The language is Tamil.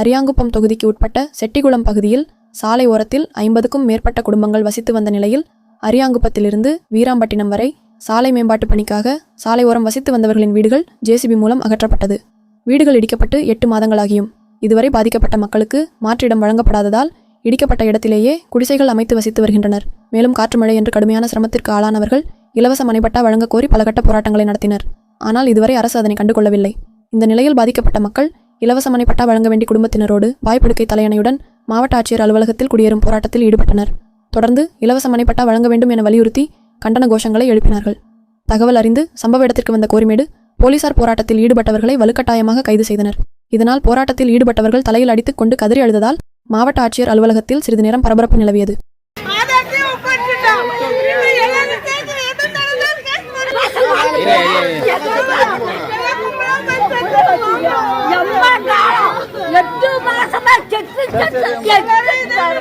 அரியாங்குப்பம் தொகுதிக்கு உட்பட்ட செட்டிகுளம் பகுதியில் சாலை ஓரத்தில் ஐம்பதுக்கும் மேற்பட்ட குடும்பங்கள் வசித்து வந்த நிலையில் அரியாங்குப்பத்திலிருந்து வீராம்பட்டினம் வரை சாலை மேம்பாட்டு பணிக்காக சாலை ஓரம் வசித்து வந்தவர்களின் வீடுகள் ஜேசிபி மூலம் அகற்றப்பட்டது. வீடுகள் இடிக்கப்பட்டு எட்டு மாதங்களாகியும். இதுவரை பாதிக்கப்பட்ட மக்களுக்கு மாற்றிடம் வழங்கப்படாததால் இடிக்கப்பட்ட இடத்திலேயே குடிசைகள் அமைத்து வசித்து வருகின்றனர். மேலும் காற்று மழை என்று கடுமையான சிரமத்திற்கு ஆளானவர்கள் இலவச மனைப்பட்டா வழங்க கோரி பலகட்ட போராட்டங்களை நடத்தினர். ஆனால் இதுவரை அரசு அதனை கண்டுகொள்ளவில்லை. இந்த நிலையில் பாதிக்கப்பட்ட மக்கள் இலவச மனைப்பட்டா வழங்க வேண்டிய குடும்பத்தினரோடு வாய்ப்படுக்கை தலையணையுடன் மாவட்ட ஆட்சியர் அலுவலகத்தில் குடியேறும் போராட்டத்தில் ஈடுபட்டனர். தொடர்ந்து இலவச மனைப்பட்டா வழங்க வேண்டும் என வலியுறுத்தி கண்டன கோஷங்களை எழுப்பினார்கள். தகவல் அறிந்து சம்பவ இடத்திற்கு வந்த கோரிமேடு போலீசார் போராட்டத்தில் ஈடுபட்டவர்களை வலுக்கட்டாயமாக கைது செய்தனர். இதனால் போராட்டத்தில் ஈடுபட்டவர்கள் தலையில் அடித்துக் கொண்டு கதறி அழுததால் மாவட்ட ஆட்சியர் அலுவலகத்தில் சிறிது நேரம் பரபரப்பு நிலவியது. 你要整死他你知道